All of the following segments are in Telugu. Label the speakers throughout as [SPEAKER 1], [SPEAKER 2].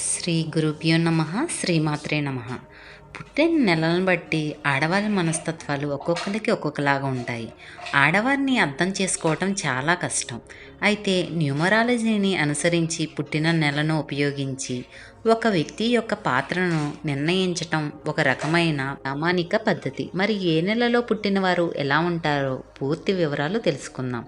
[SPEAKER 1] శ్రీ గురుభ్యో నమ శ్రీమాత్రే నమ. పుట్టిన నెలలను బట్టి ఆడవారి మనస్తత్వాలు ఒక్కొక్కరికి ఒక్కొక్కలాగా ఉంటాయి. ఆడవారిని అర్థం చేసుకోవటం చాలా కష్టం. అయితే న్యూమరాలజీని అనుసరించి పుట్టిన నెలను ఉపయోగించి ఒక వ్యక్తి యొక్క పాత్రను నిర్ణయించటం ఒక రకమైన ప్రామాణిక పద్ధతి. మరి ఏ నెలలో పుట్టిన వారు ఎలా ఉంటారో పూర్తి వివరాలు తెలుసుకుందాం.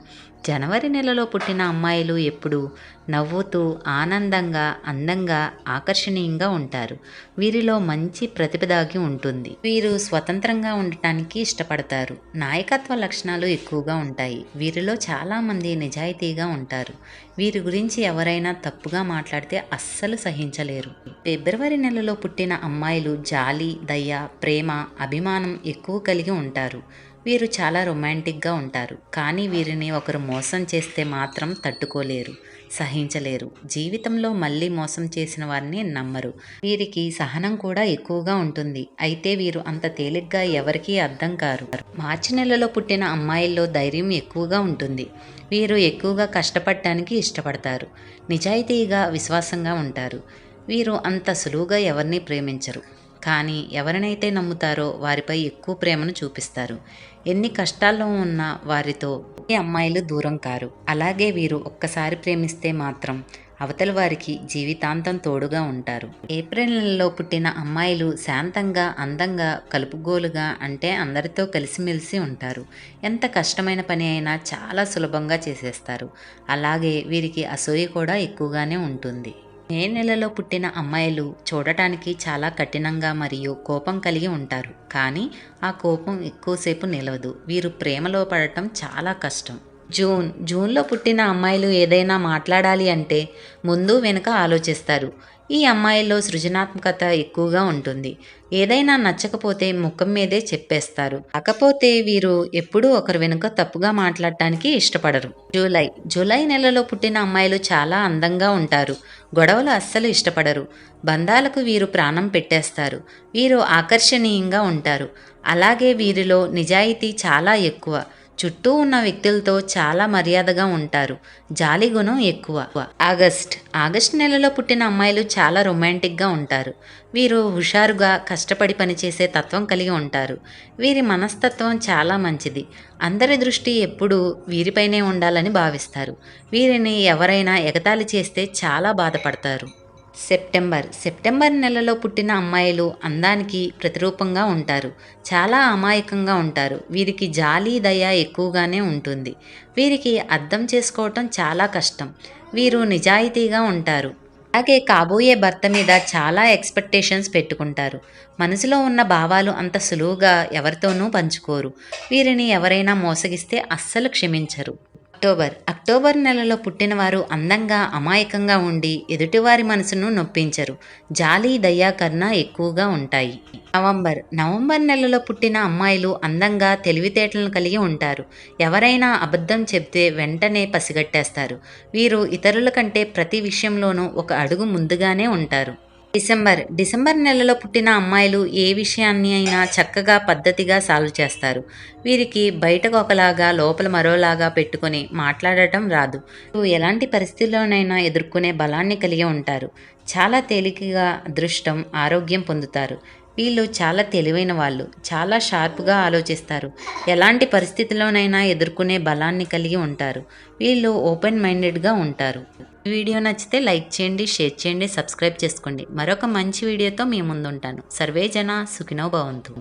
[SPEAKER 1] జనవరి నెలలో పుట్టిన అమ్మాయిలు ఎప్పుడు నవ్వుతూ ఆనందంగా అందంగా ఆకర్షణీయంగా ఉంటారు. వీరిలో మంచి ప్రతిభ దాగి ఉంటుంది. వీరు స్వతంత్రంగా ఉండటానికి ఇష్టపడతారు. నాయకత్వ లక్షణాలు ఎక్కువగా ఉంటాయి. వీరిలో చాలామంది నిజాయితీగా ఉంటారు. వీరి గురించి ఎవరైనా తప్పుగా మాట్లాడితే అస్సలు సహించలేరు. ఫిబ్రవరి నెలలో పుట్టిన అమ్మాయిలు జాలి దయ ప్రేమ అభిమానం ఎక్కువ కలిగి ఉంటారు. వీరు చాలా రొమాంటిక్గా ఉంటారు. కానీ వీరిని ఒకరు మోసం చేస్తే మాత్రం తట్టుకోలేరు సహించలేరు. జీవితంలో మళ్ళీ మోసం చేసిన వారిని నమ్మరు. వీరికి సహనం కూడా ఎక్కువగా ఉంటుంది. అయితే వీరు అంత తేలిగ్గా ఎవరికీ అర్థం కారు. మార్చి నెలలో పుట్టిన అమ్మాయిల్లో ధైర్యం ఎక్కువగా ఉంటుంది. వీరు ఎక్కువగా కష్టపడటానికి ఇష్టపడతారు. నిజాయితీగా విశ్వాసంగా ఉంటారు. వీరు అంత సులువుగా ఎవరిని ప్రేమించరు. కానీ ఎవరినైతే నమ్ముతారో వారిపై ఎక్కువ ప్రేమను చూపిస్తారు. ఎన్ని కష్టాల్లో ఉన్నా వారితో ఈ అమ్మాయిలు దూరం కారు. అలాగే వీరు ఒక్కసారి ప్రేమిస్తే మాత్రం అవతల వారికి జీవితాంతం తోడుగా ఉంటారు. ఏప్రిల్ నెలలో పుట్టిన అమ్మాయిలు శాంతంగా అందంగా కలుపుగోలుగా అంటే అందరితో కలిసిమెలిసి ఉంటారు. ఎంత కష్టమైన పని అయినా చాలా సులభంగా చేసేస్తారు. అలాగే వీరికి అసూయ కూడా ఎక్కువగానే ఉంటుంది. మే నెలలో పుట్టిన అమ్మాయిలు చూడటానికి చాలా కఠినంగా మరియు కోపం కలిగి ఉంటారు. కానీ ఆ కోపం ఎక్కువసేపు నిలవదు. వీరు ప్రేమలో పడటం చాలా కష్టం. జూన్ జూన్లో పుట్టిన అమ్మాయిలు ఏదైనా మాట్లాడాలి అంటే ముందు వెనుక ఆలోచిస్తారు. ఈ అమ్మాయిల్లో సృజనాత్మకత ఎక్కువగా ఉంటుంది. ఏదైనా నచ్చకపోతే ముఖం మీదే చెప్పేస్తారు. కాకపోతే వీరు ఎప్పుడూ ఒకరి వెనుక తప్పుగా మాట్లాడటానికి ఇష్టపడరు. జూలై. జూలై నెలలో పుట్టిన అమ్మాయిలు చాలా అందంగా ఉంటారు. గొడవలు అస్సలు ఇష్టపడరు. బంధాలకు వీరు ప్రాణం పెట్టేస్తారు. వీరు ఆకర్షణీయంగా ఉంటారు. అలాగే వీరిలో నిజాయితీ చాలా ఎక్కువ. చుట్టూ ఉన్న వ్యక్తులతో చాలా మర్యాదగా ఉంటారు. జాలి గుణం ఎక్కువ. ఆగస్ట్. ఆగస్ట్ నెలలో పుట్టిన అమ్మాయిలు చాలా రొమాంటిక్గా ఉంటారు. వీరు హుషారుగా కష్టపడి పనిచేసే తత్వం కలిగి ఉంటారు. వీరి మనస్తత్వం చాలా మంచిది. అందరి దృష్టి ఎప్పుడూ వీరిపైనే ఉండాలని భావిస్తారు. వీరిని ఎవరైనా ఎగతాళి చేస్తే చాలా బాధపడతారు. సెప్టెంబర్. సెప్టెంబర్ నెలలో పుట్టిన అమ్మాయిలు అందానికి ప్రతిరూపంగా ఉంటారు. చాలా అమాయకంగా ఉంటారు. వీరికి జాలి దయ ఎక్కువగానే ఉంటుంది. వీరికి అర్థం చేసుకోవటం చాలా కష్టం. వీరు నిజాయితీగా ఉంటారు. అలాగే కాబోయే భర్త మీద చాలా ఎక్స్పెక్టేషన్స్ పెట్టుకుంటారు. మనసులో ఉన్న భావాలు అంత సులువుగా ఎవరితోనూ పంచుకోరు. వీరిని ఎవరైనా మోసగిస్తే అస్సలు క్షమించరు. అక్టోబర్. అక్టోబర్ నెలలో పుట్టినవారు అందంగా అమాయకంగా ఉండి ఎదుటివారి మనసును నొప్పించరు. జాలి దయా కరుణ ఎక్కువగా ఉంటాయి. నవంబర్. నవంబర్ నెలలో పుట్టిన అమ్మాయిలు అందంగా తెలివితేటలను కలిగి ఉంటారు. ఎవరైనా అబద్ధం చెబితే వెంటనే పసిగట్టేస్తారు. వీరు ఇతరుల కంటే ప్రతి విషయంలోనూ ఒక అడుగు ముందుగానే ఉంటారు. డిసెంబర్. డిసెంబర్ నెలలో పుట్టిన అమ్మాయిలు ఏ విషయాన్ని అయినా చక్కగా పద్ధతిగా సాల్వ్ చేస్తారు. వీరికి బయటకు ఒకలాగా లోపల మరోలాగా పెట్టుకొని మాట్లాడటం రాదు. ఎలాంటి పరిస్థితుల్లోనైనా ఎదుర్కొనే బలాన్ని కలిగి ఉంటారు. చాలా తేలికగా అదృష్టం ఆరోగ్యం పొందుతారు. వీళ్ళు చాలా తెలివైన వాళ్ళు. చాలా షార్ప్గా ఆలోచిస్తారు. ఎలాంటి పరిస్థితిలోనైనా ఎదుర్కొనే బలాన్ని కలిగి ఉంటారు. వీళ్ళు ఓపెన్ మైండెడ్గా ఉంటారు. వీడియో నచ్చితే లైక్ చేయండి షేర్ చేయండి సబ్స్క్రైబ్ చేసుకోండి. మరొక మంచి వీడియోతో మీ ముందుంటాను. సర్వే జన సుఖినో భవంతు.